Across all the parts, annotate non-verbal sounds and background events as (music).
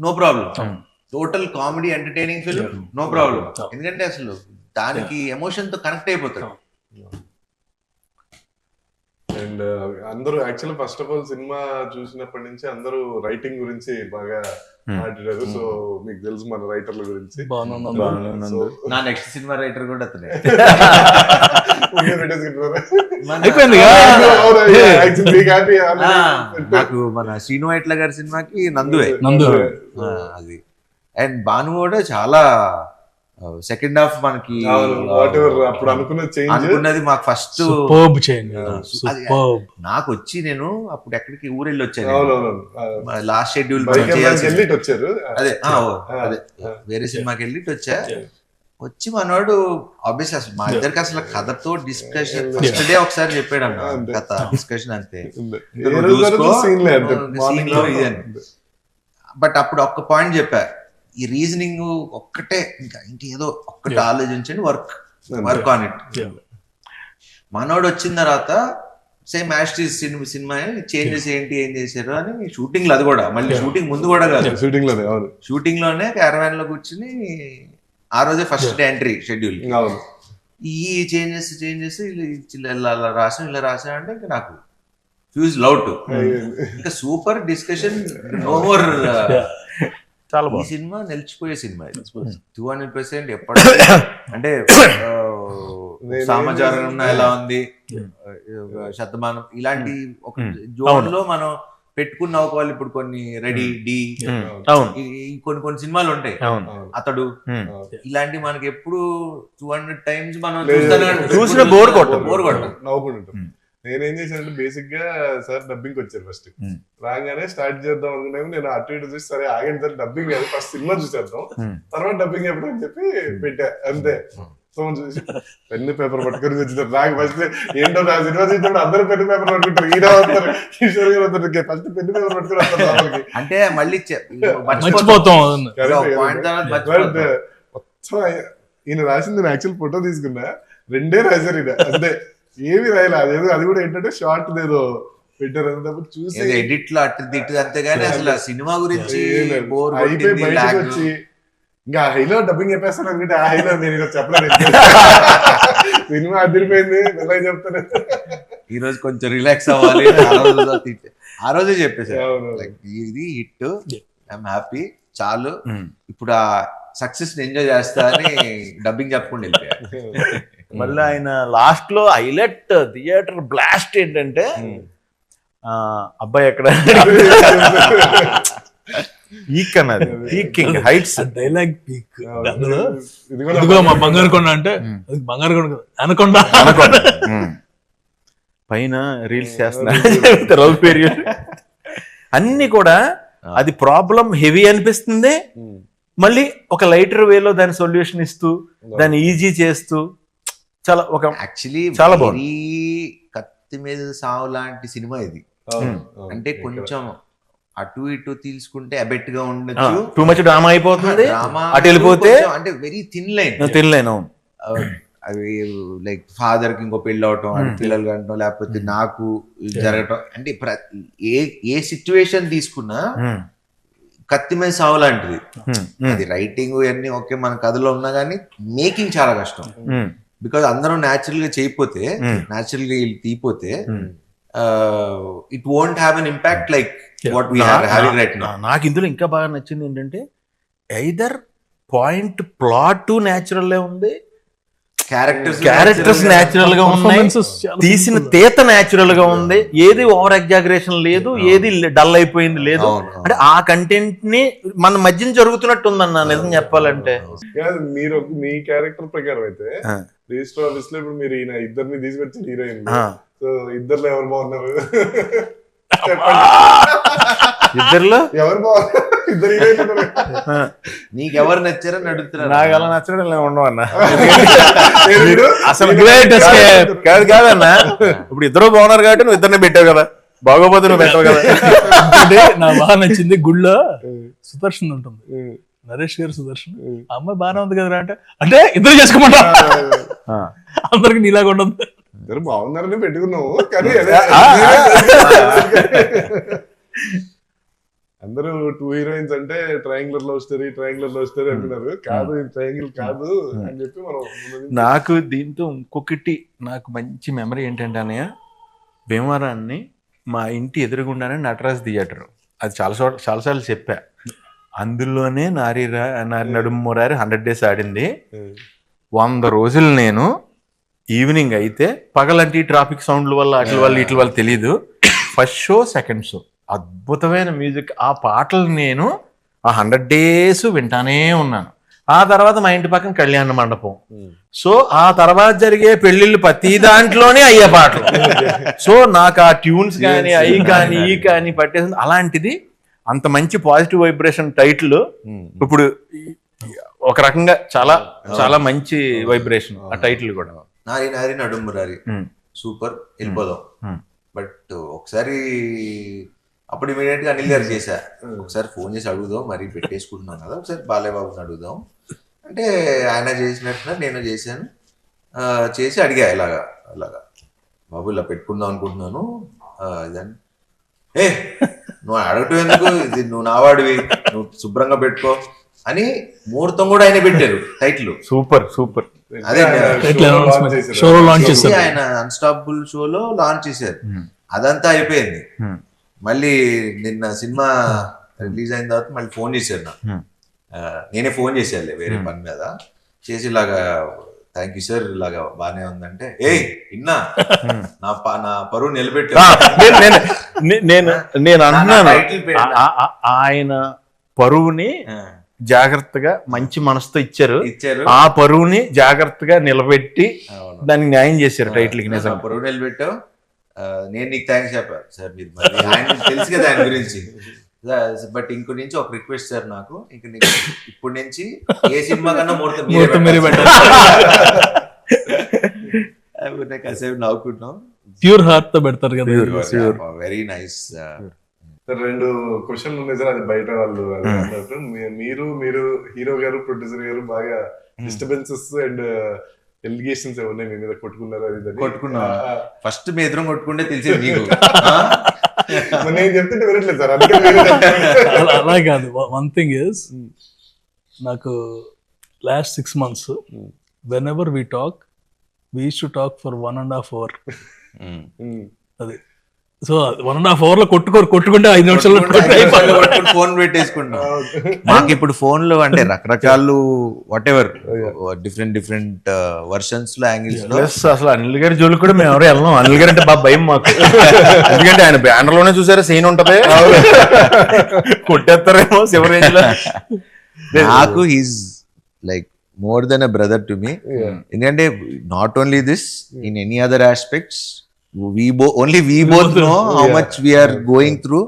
No problem. Total comedy entertaining film no problem. ఎందుకంటే అసలు దానికి ఎమోషన్తో కనెక్ట్ అయిపోతాడు. అండ్ అందరూ యాక్చువల్లీ ఫస్ట్ ఆఫ్ ఆల్ సినిమా చూసినప్పటి నుంచి అందరూ రైటింగ్ గురించి బాగా Hmm. మాట్లాడారు. సో మీకు తెలుసు మన రైటర్ల గురించి. నా నెక్స్ట్ సినిమా రైటర్ కూడా అతనే. (laughs) నాకు మన శ్రీను వైట్ల గారి సినిమాకి నందువే. నందు. అది. అండ్ భాను కూడా చాలా సెకండ్ హాఫ్ మనకి అప్పుడు అనుకున్న చేంజ్ అనుకున్నది మాకు ఫస్ట్ నాకు వచ్చి నేను అప్పుడు ఎక్కడికి ఊరెళ్ళి వచ్చాను లాస్ట్ షెడ్యూల్ అదే అదే. వేరే సినిమాకి వెళ్ళి వచ్చా. వచ్చి మనోడు ఆబ్వియస్ అసలు మా ఇద్దరికి అసలు కథతో డిస్కషన్. ఫస్ట్ డే ఒకసారి చెప్పాడు అన్న. కథ డిస్కషన్ అంతే లే లో లో. బట్ అప్పుడు ఒక్క పాయింట్ చెప్పా ఈ రీజనింగ్ ఒక్కటే ఇంకా ఇంకేదో ఒక్కటి Yeah. ఆలోచించండి వర్క్. Work on it. మనోడు వచ్చిన తర్వాత same as it is cinema cinema changes ఏంటి ఏం చేశారు అని షూటింగ్లో అది కూడా మళ్ళీ. షూటింగ్ ముందు కూడా కాదు షూటింగ్లోనే అవును షూటింగ్లోనే క్యారవాన్లో కూర్చుని ఆ రోజే ఫస్ట్ డే ఎంట్రీ షెడ్యూల్ ఈ చేంజెస్ చేంజెస్ ఇలా రాసాం ఇలా రాసాం అంటే ఇంకా నాకు ఫ్యూజ్ లౌట్ ఇంకా సూపర్ డిస్కషన్ నో మోర్ చాలా ఈ బాగుంది. సినిమా నిలిచిపోయే సినిమా టూ హండ్రెడ్ పర్సెంట్ ఎప్పటి అంటే (coughs) సామాచారం ఎలా ఉంది? శతమానం. ఇలాంటి ఒక Hmm. జోన్లో మనం పెట్టుకున్న ఒకవాళ్ళు ఇప్పుడు కొన్ని రెడీ డి కొన్ని కొన్ని సినిమాలు ఉంటాయి. అతడు. ఇలాంటి మనకి ఎప్పుడు టూ హండ్రెడ్ టైమ్స్ మనం. చూసిన కొట్టదు. నవ్వుకుంటూ ఉంటాం Hmm. నేనేం చేశానంటే బేసిక్గా సార్ డబ్బింగ్ వచ్చారు ఫస్ట్. రాగానే స్టార్ట్ చేద్దాం అనుకున్నాము నేను అటు ఇటు చూసి సరే ఆగండి సార్ డబ్బింగ్ కాదు ఫస్ట్ సినిమా చూసేద్దాం. తర్వాత డబ్బింగ్ ఎప్పుడు అని చెప్పి పెట్టా అంతే సో చూసి పెన్ను పేపర్ పట్టుకొని వచ్చినారు నాకు ఫస్ట్ ఏంటో నా సినిమా చూసినప్పుడు అందరూ పెన్ను పేపర్ పట్టుకుంటారు. ఈయన వస్తారు కిషోర్ గారు వస్తారు. ఫస్ట్ పెన్ను పేపర్ పట్టుకుని వస్తారు. అంటే మళ్ళీ మర్చిపోతాం. మొత్తం ఈయన రాసింది నేను యాక్చువల్ ఫోటో తీసుకున్నా. రెండే రాశారు ఈయన. అంతే ఏమి రాయలే. అదేదో అది కూడా ఏంటంటే షార్ట్ ఏదో పెట్టారు. అంతప్పుడు చూసి ఎడిట్లో అటు తిట్టు అంతేగాని అసలు సినిమా గురించి అయిపోయి బయటకు. వచ్చి ఇంకా హైలో డబ్బింగ్ చెప్పేస్తాను అనుకుంటే ఆ హైలో నేను చెప్పలేదు సినిమా అదిరిపోయింది ఎలా చెప్తాను ఈ రోజు కొంచెం రిలాక్స్ అవ్వాలి. ఆ రోజు. Like, ఇది హిట్ ఐఎమ్ హ్యాపీ చాలు. ఉమ్. ఇప్పుడు ఆ సక్సెస్ ఎంజాయ్ చేస్తా అని డబ్బింగ్ చెప్పకుండా వెళ్ళిపోయారు. మళ్ళీ ఆయన లాస్ట్లో హైలైట్ థియేటర్ బ్లాస్ట్ ఏంటంటే ఆ, అబ్బాయి ఎక్కడ? (laughs) ఈక్ అన్నది. పీకింగ్ హైట్స్ డైలాగ్ పీక్ అందులో ఇది కూడా మా బంగారు కొండ అంటే అది బంగారు కొండ అనకొండ. అనుకోండి. (laughs) పైన రీల్స్ చేస్తున్నారు అన్ని కూడా అది ప్రాబ్లం హెవీ అనిపిస్తుంది. మళ్ళీ ఒక లైటర్ వేలో దాని సొల్యూషన్ ఇస్తూ దాన్ని ఈజీ చేస్తూ చాలా ఒక యాక్చువల్లీ చాలా బాగుంది. కత్తి మీద సావు లాంటి సినిమా ఇది. అంటే కొంచెం అటు ఇటు తీసుకుంటే అబెట్గా టూ ఉండొచ్చు. మచ్ డ్రామా అయిపోతుంది. అటు వెళ్ళిపోతే అంటే వెరీ థిన్ లైన్ తినలేను అవి లైక్ ఫాదర్కి ఇంకో పెళ్ళి అవటం Hmm. పిల్లలు కంటం లేకపోతే నాకు జరగటం అంటే ఏ ఏ సిచ్యువేషన్ తీసుకున్నా కత్తి మీద సావు లాంటిది. అది రైటింగ్ ఇవన్నీ ఓకే మన కథలో ఉన్నా కానీ మేకింగ్ చాలా కష్టం. బికాజ్ అందరం న్యాచురల్గా చేయకపోతే Hmm. న్యాచురల్గా తీయపోతే it won't have an impact like. What we having right now నాకు ఇందులో ఇంకా బాగా నచ్చింది ఏంటంటే ఐదర్ పాయింట్ ప్లాట్ న్యాచురల్ ఉంది క్యారెక్టర్స్ క్యారెక్టర్స్ న్యాచురల్గా ఉన్నాయి తీసిన. తేత న్యాచురల్గా ఉంది ఏది ఓవర్ ఎగ్జాగరేషన్ లేదు ఏది డల్ అయిపోయింది లేదు. అంటే ఆ కంటెంట్ని మన మధ్యన జరుగుతున్నట్టు ఉందన్న నిజం చెప్పాలంటే. మీరు మీ క్యారెక్టర్ ప్రకారం అయితే. రిజిస్టర్ ఆఫీస్లో ఇప్పుడు మీరు ఈయన ఇద్దరిని తీసుకొచ్చి హీరోయిన్. సో ఇద్దరులో ఎవరు బాగున్నారు? ఇద్దరులో? ఎవరు ఇద్దరు హీరోయిన్ ఉన్నారు ఆ, నీకు ఎవరు నచ్చారని అడుగుతున్నారు? నాకు అలా నచ్చడం ఇలా ఉండవు అన్న. నేను మీరు అసలు. కాదు. కాదన్న ఇప్పుడు ఇద్దరు బాగున్నారు కాబట్టి నువ్వు ఇద్దరిని పెట్టావు కదా. బాగోపోతే నువ్వు పెట్టవు కదా. అంటే నాకు బాగా నచ్చింది గుళ్ళో సుదర్శన్ ఉంటుంది. నరేష్ గారు సుదర్శన్. అమ్మాయి బాగానే ఉంది కదరా అంటే అంటే ఇద్దరు చేసుకోమంటా. అందరికి నీలాగా ఉండదు. ఇద్దరు బాగున్నారని పెట్టుకున్నావు. (laughs) కానీ అదే అందరూ టూ హీరోయిన్స్ అంటే triangular love story triangular love story అంటున్నారు. కాదు ట్రయాంగిల్ కాదు అని చెప్పి మనం నాకు దీంతో ఇంకొకటి నాకు మంచి మెమరీ ఏంటంటే అన్నయ్య భీమవరాన్ని మా ఇంటి ఎదురుగుండానే నటరాజ్ థియేటర్ అది చాలా చాలాసార్లు చెప్పా. అందులోనే నారి నారి నడుము మురారి హండ్రెడ్ డేస్ ఆడింది. వంద రోజులు నేను ఈవినింగ్ అయితే పగలంటి ట్రాఫిక్ సౌండ్ల వల్ల అట్ల వల్ల ఇట్ల వల్ల తెలియదు ఫస్ట్ షో సెకండ్ షో అద్భుతమైన మ్యూజిక్ ఆ పాటలు నేను ఆ హండ్రెడ్ డేస్ వింటానే ఉన్నాను. ఆ తర్వాత మా ఇంటి పక్కన కళ్యాణ మండపం. సో ఆ తర్వాత జరిగే పెళ్ళిళ్ళు ప్రతి దాంట్లోనే అయ్యే పాటలు. సో నాకు ఆ ట్యూన్స్ కానీ అవి కానీ ఈ కానీ పట్టేసింది. అలాంటిది అంత మంచి పాజిటివ్ వైబ్రేషన్ టైటిల్ ఇప్పుడు ఒక రకంగా చాలా చాలా మంచి వైబ్రేషన్ ఆ టైటిల్ కూడా. నారి నారి నడుమురారి ఉమ్, సూపర్. వెళ్ళిపోదాం. బట్ ఒకసారి అప్పుడు ఇమీడియట్గా అనిల్ గారు చేశా. ఒకసారి ఫోన్ చేసి అడుగుదాం. మరి పెట్టేసుకుంటున్నాం కదా. ఒకసారి బాలయ్య బాబుని అడుగుదాం. అంటే ఆయన చేసినట్టున నేను చేశాను. చేసి అడిగా ఇలాగా అలాగా. బాబు ఇలా పెట్టుకుందాం అనుకుంటున్నాను. ఇదని. ఏ నువ్వు అడగటం ఎందుకు? ఇది నువ్వు నావాడివి. నువ్వు శుభ్రంగా పెట్టుకో. అని ముహూర్తం కూడా ఆయన పెట్టారు టైటిల్. Super super. అదే చేశారు. ఆయన అన్స్టాపబుల్ షోలో లాంచ్ చేశారు. అదంతా అయిపోయింది. Hmm. మళ్ళీ నిన్న సినిమా రిలీజ్ అయిన తర్వాత మళ్ళీ ఫోన్ చేశారు నాకు. Hmm. నేనే ఫోన్ చేశాను వేరే పని మీద. చేసి ఇలాగా థ్యాంక్ యూ సార్ ఇలాగా బానే ఉందంటే ఏయ్ ఇన్నా. నా ప- నా పరువు నిలబెట్టు. నేను- నే- నా ఆయన పరువుని జాగ్రత్తగా మంచి మనసుతో ఇచ్చారు. ఇచ్చారు. ఆ పరువుని జాగ్రత్తగా నిలబెట్టి. దానికి న్యాయం చేశారు టైటిల్కి నా నిజంగా. పరువు నిలబెట్టావు. నేను నీకు థ్యాంక్స్ చెప్పాను సార్ మీరు ఆయన తెలుసు కదా ఆయన గురించి. బట్ ఇంకో నుంచి ఒక రిక్వెస్ట్ సార్ నాకు. ఇంక నీకు ఇప్పటి నుంచి ఏ సినిమా కన్నా ముహూర్తం. అప్పుడు కాసేపు నవ్వుకుంటున్నాం. ప్యూర్ హార్ట్తో పెడతారు కదా వెరీ నైస్ రెండు క్వశ్చన్లు ఉన్నాయి సార్ అది బయట వాళ్ళు మీరు మీరు హీరో గారు ప్రొడ్యూసర్ గారు బాగా డిస్టర్బెన్సెస్ అండ్ ఎలిగేషన్స్ ఏమన్నా మీ మీద కొట్టుకున్నారు అది. కొట్టుకున్నాం. ఫస్ట్ మీ ఎదురు కొట్టుకుంటే తెలిసేది నీకు. (laughs) నేను చెప్తుంటే వినట్లేదు సార్. (laughs) అలా కాదు. వన్ థింగ్ ఇస్ నాకు last six months whenever we talk we to talk for one and half hour. అది. సో వన్ అండ్ హాఫ్ అవర్లో కొట్టుకోరు కొట్టుకుంటే ఐదు కొట్టుకుని ఫోన్ పెట్టేసుకుంటాం. మాకు ఇప్పుడు ఫోన్లు అంటే (laughs) రకరకాలు వాట్ ఎవర్ డిఫరెంట్ డిఫరెంట్ వర్షన్స్లో యాంగిల్స్లో. అసలు అనిల్ గారి జోలికి కూడా మేము ఎవరు వెళ్ళాం. అనిల్ గారు అంటే బాగా భయం మాకు. (laughs) ఎందుకంటే ఆయన బ్యానర్లోనే చూసారా సీన్ ఉంటది? (laughs) కొట్టేస్తారేమో శివరేంజ్లో నాకు is like more than a brother to me ఎందుకంటే not only this in any other aspects we బో only we both know how much we are going through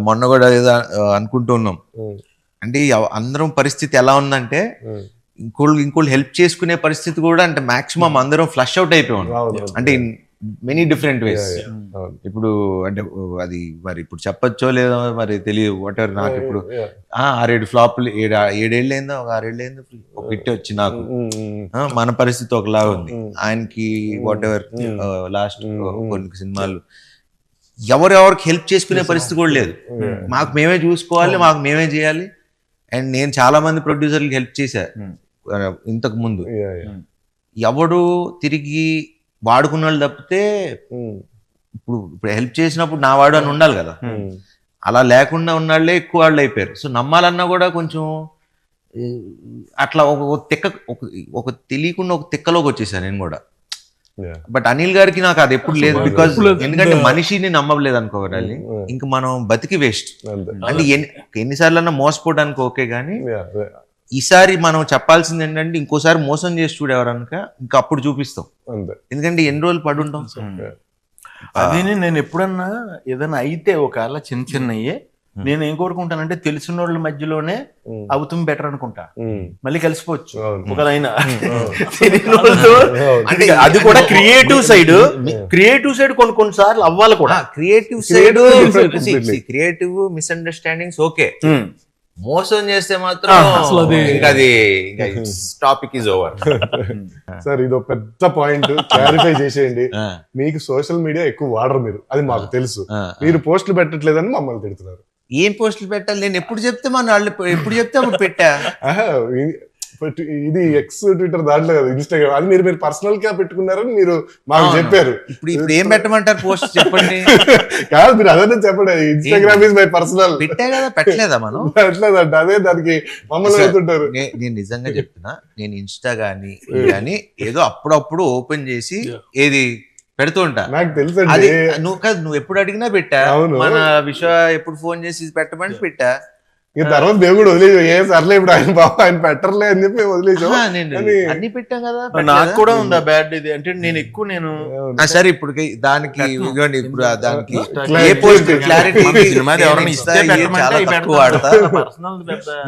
మొన్న కూడా ఏదో అనుకుంటున్నాం. ఉమ్. అంటే అందరం పరిస్థితి ఎలా ఉందంటే ఉమ్. ఇంకోళ్ళు ఇంకోళ్ళు హెల్ప్ చేసుకునే పరిస్థితి కూడా అంటే మాక్సిమం అందరం ఫ్లష్ అవుట్ అయిపోయాం. అంటే మెనీ డిఫరెంట్ వేస్. ఇప్పుడు అంటే అది మరి ఇప్పుడు చెప్పచ్చో లేదో మరి తెలియదు. వాట్ ఎవర్ నాకు ఇప్పుడు ఆరేడు ఫ్లాప్లు ఏడు ఏడేళ్ళు అయిందో ఒక ఆరేళ్ళు అయిందో ఒక హిట్ వచ్చి నాకు. ఉమ్, ఉమ్, ఆ, మన పరిస్థితి ఒకలాగా ఉంది. ఆయనకి వాట్ ఎవర్ లాస్ట్ కొన్ని సినిమాలు. ఎవరెవరికి హెల్ప్ చేసుకునే పరిస్థితి కూడా లేదు. మాకు మేమే చూసుకోవాలి మాకు మేమే చేయాలి. అండ్ నేను చాలా మంది ప్రొడ్యూసర్లకి హెల్ప్ చేశా. ఇంతకు ముందు. ఎవడు తిరిగి వాడుకున్న వాళ్ళు తప్పితే ఇప్పుడు ఇప్పుడు హెల్ప్ చేసినప్పుడు నా వాడు అని ఉండాలి కదా. అలా లేకుండా ఉన్నాళ్ళే ఎక్కువ వాళ్ళు అయిపోయారు సో నమ్మాలన్నా కూడా కొంచెం అట్లా ఒక తిక్క ఒక ఒక తెలియకుండా ఒక తిక్కలోకి వచ్చేసాను నేను కూడా. బట్ అనిల్ గారికి నాకు అది ఎప్పుడు లేదు బికాస్. ఎందుకంటే మనిషిని నమ్మలేదు అనుకోవాలి ఇంకా మనం బతికి వేస్ట్ అంటే ఎన్ని ఎన్నిసార్లు అన్నా మోసపోవడానికి ఓకే కానీ. ఈసారి మనం చెప్పాల్సింది ఏంటంటే ఇంకోసారి మోసం చేసి చూడేవారనుక ఇంకా అప్పుడు చూపిస్తాం. అంతే. ఎందుకంటే ఎన్ని రోజులు పడి ఉంటాం? అది నేను ఎప్పుడన్నా ఏదైనా అయితే ఒకవేళ చిన్న చిన్నవి నేను ఏం కోరుకుంటానంటే తెలిసిన వాళ్ళ మధ్యలోనే. అవుతుంది బెటర్ అనుకుంటా. మళ్ళీ కలిసిపోవచ్చు. ఒకదైనా (laughs) అంటే అది కూడా క్రియేటివ్ సైడ్. క్రియేటివ్ సైడ్ కొన్ని కొన్ని సార్లు అవ్వాలి కూడా. Creative side. Creative misunderstandings okay. మోసం చేస్తే మాత్రం అసలు అది- ఇంకా అది టాపిక్ ఇస్ ఓవర్ సార్ ఇది ఒక పెద్ద పాయింట్ క్లారిఫై చేసేయండి. (laughs) మీకు సోషల్ మీడియా ఎక్కువ వాడరు మీరు అది మాకు తెలుసు. మీరు పోస్టులు పెట్టట్లేదని మమ్మల్ని తిడుతున్నారు. ఏం పోస్టులు పెట్టాలి? నేను ఎప్పుడు చెప్తే మన వాళ్ళు ఎప్పుడు చెప్తే అప్పుడు పెట్టా? (laughs) బట్ ఇది ఎక్స్ ట్విట్టర్ దాంట్లో కదా ఇన్స్టాగ్రామ్ అది మీరు మీరు పర్సనల్గా పెట్టుకున్నారని మీరు మాకు. చెప్పారు. ఇప్పుడు ఇప్పుడు ఏం పెట్టమంటారు పోస్ట్ చెప్పండి. (laughs) కాదు మీరు అదే చెప్పండి. ఇన్స్టాగ్రామ్ ఇస్ మై పర్సనల్ పెట్టా కదా పెట్టలేదా మనం? (laughs) అట్లేదంట అదే దానికి మమ్మల్ని నే- నేను నిజంగా (laughs) చెప్తున్నా నేను ఇన్స్టా గానీ ఇది గానీ ఏదో అప్పుడప్పుడు ఓపెన్ చేసి ఏది పెడుతూ ఉంటా. నాకు తెలుసండి. అది నువ్వు కాదు నువ్వు ఎప్పుడు అడిగినా పెట్టా. మన విశ్వ ఎప్పుడు ఫోన్ చేసి పెట్టమని పెట్టా. ఇక తర్వాత మేము కూడా వదిలేసాం. ఏ సర్లే ఇప్పుడు ఆయన బాబు ఆయన పెట్టర్లే అని చెప్పి కానీ- అన్ని పెట్టాం కదా నాకు? కూడా ఉందా బ్యాడ్ ఇది? అంటే నేను ఎక్కువ నేను ఆ, సరే ఇప్పుడు దానికి ఇదిగోండి ఇప్పుడు ఆ దానికి. క్లారిటీ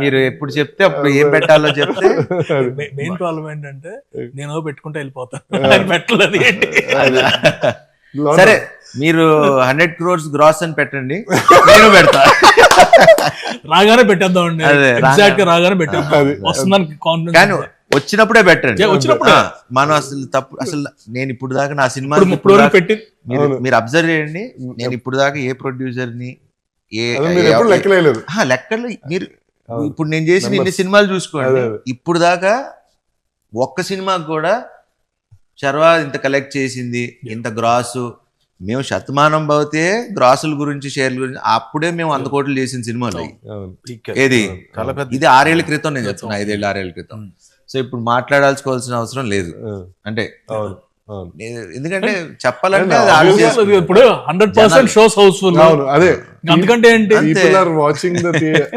మీరు ఎప్పుడు చెప్తే అప్పుడు ఏం పెట్టాలో చెప్తే (laughs) మెయిన్ ప్రాబ్లం ఏంటంటే నేను పెట్టుకుంటే వెళ్ళిపోతాను పెట్టలేదు ఏంటి? సరే మీరు హండ్రెడ్ క్రోర్స్ గ్రాస్ అని పెట్టండి. నేను పెడతా. రాగానే పెట్టేద్దాం అండి. ఎగ్జాక్ట్గా రాగానే పెట్టేద్దాం. వస్తుందని కాన్ఫిడెన్స్ వచ్చినప్పుడే పెట్టండి. వచ్చినప్పుడే. మనం అసలు తప్పు అసలు నేను ఇప్పుడు దాకా నా సినిమా పెట్టి మీరు అబ్జర్వ్ చేయండి. నేను ఇప్పుడు దాకా ఏ ప్రొడ్యూసర్ని ఏ లెక్కలు. మీరు. ఇప్పుడు నేను చేసిన ఇన్ని. సినిమాలు చూసుకోండి. ఇప్పుడు దాకా ఒక్క సినిమాకి కూడా చర్వా ఇంత కలెక్ట్ చేసింది ఇంత గ్రాసు మేము శతమానం పోతే గ్రాసుల గురించి షేర్ల గురించి అప్పుడే మేము వంద కోట్లు చేసిన సినిమాలు. ఏది? ఇది ఆరేళ్ళ క్రితం నేను చెప్తున్నా ఐదేళ్ళు ఆరేళ్ళ క్రితం. సో ఇప్పుడు మాట్లాడాల్సుకోవాల్సిన అవసరం లేదు. అంటే అవును. అవును. నేను- ఎందుకంటే చెప్పాలంటే. ఇప్పుడు హండ్రెడ్ పర్సెంట్ షోస్ హౌస్ఫుల్. అవును అదే. అందుకంటే ఏంటి? వాచింగ్ (laughs)